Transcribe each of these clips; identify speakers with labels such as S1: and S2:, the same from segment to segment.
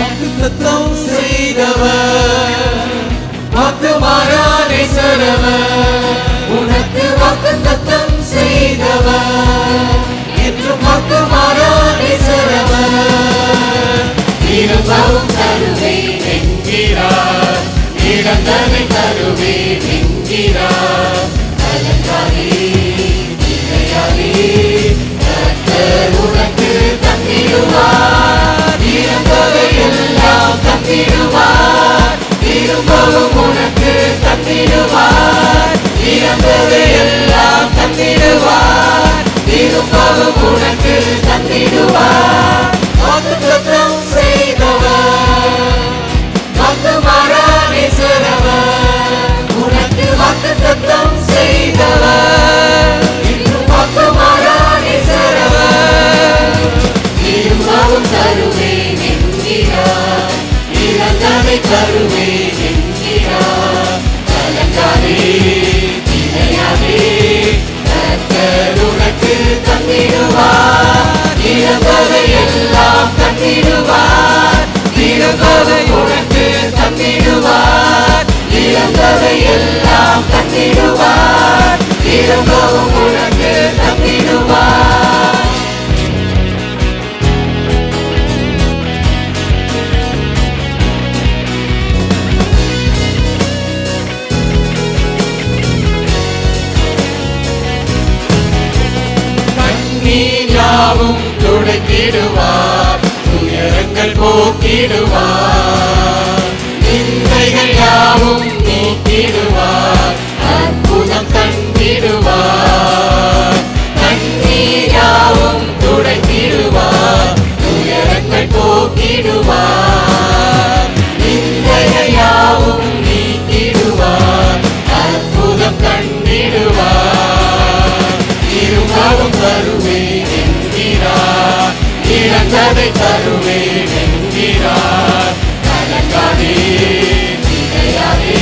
S1: வாக்குத்தத்தம் செய்தவர் வாக்கு மாறானே சரவர் உனக்கு வாக்குத்தத்தம் செய்தவர் என்று வாக்கு மாறானே சரவர் இருபவும் தருவேன் என்கிறார் இழந்ததை தருவேன் என்கிறார் அலங்காரி இடையாளி தருவேன் என்கிறார் கலங்காதே திகையாதே கர்த்தர் உனக்கு தந்திடுவார் இழந்ததை எல்லாம் தந்திடுவார் திரும்பதை உனக்கு தந்திடுவார் எல்லாம் தந்திடுவார் உனக்கு யாவும் துடைத்திடுவார். துயரங்கள் போக்கிடுவார். நிந்தைகள் யாவும் நீக்கிடுவார். இழந்ததை தருவேன் என்கிறார் கலங்காதே திகையாதே.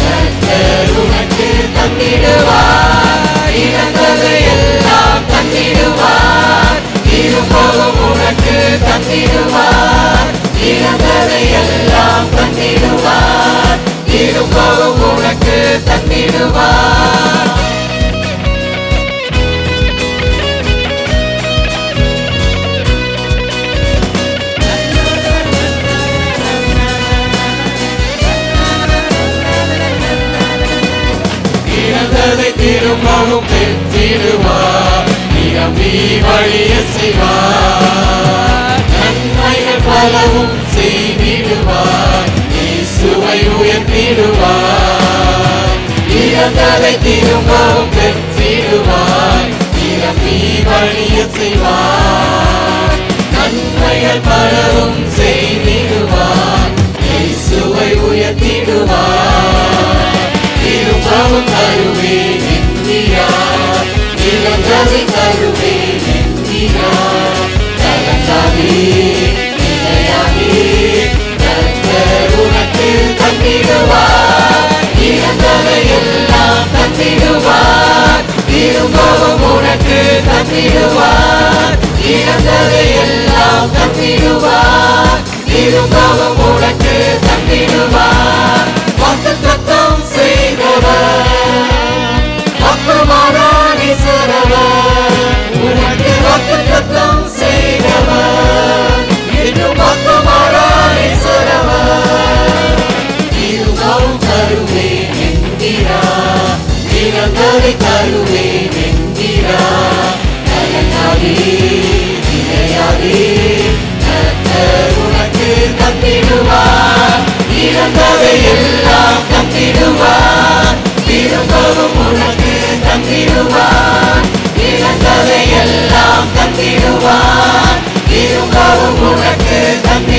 S1: கர்த்தர் உனக்கு தந்திடுவார். இறந்ததை எல்லாம் தந்திடுவார். திரும்பவும் உனக்கு தந்திடுவார். இறந்ததை எல்லாம் தந்திடுவார். திரும்பவும் உனக்கு தந்திடுவார். திரும்பவும் பெற்றிடுவார் நிரம்பி வழிய செய்வார் நன்மைகள் பலவும் செய்திடுவார் இயேசுவை உயர்த்திடுவார் இறந்ததை திரும்பவும் பெற்றிடுவார் நிரம்பி வழிய செய்வார் நன்மைகள் பலவும் இழந்ததை தருவேன் என்கிறார் கலங்காதே நிலையாதே கர்த்தர் உனக்கு தந்திடுவார் இழந்ததை எல்லாம் தந்திடுவார் திரும்பவும் உனக்கு தந்திடுவார் எல்லாம் தந்திடுவார் திரும்பவும் உனக்கு தந்திடுவார் இழந்ததை தருவேன் என்கிறார் கலங்காதே திகையாதே கர்த்தர் உனக்கு தந்திடுவார் இழந்ததை எல்லாம் தந்திடுவார் திரும்பவும் உனக்கு தந்திடுவார் இழந்ததை எல்லாம் தந்திடுவார் திரும்பவும் உனக்கு தந்தி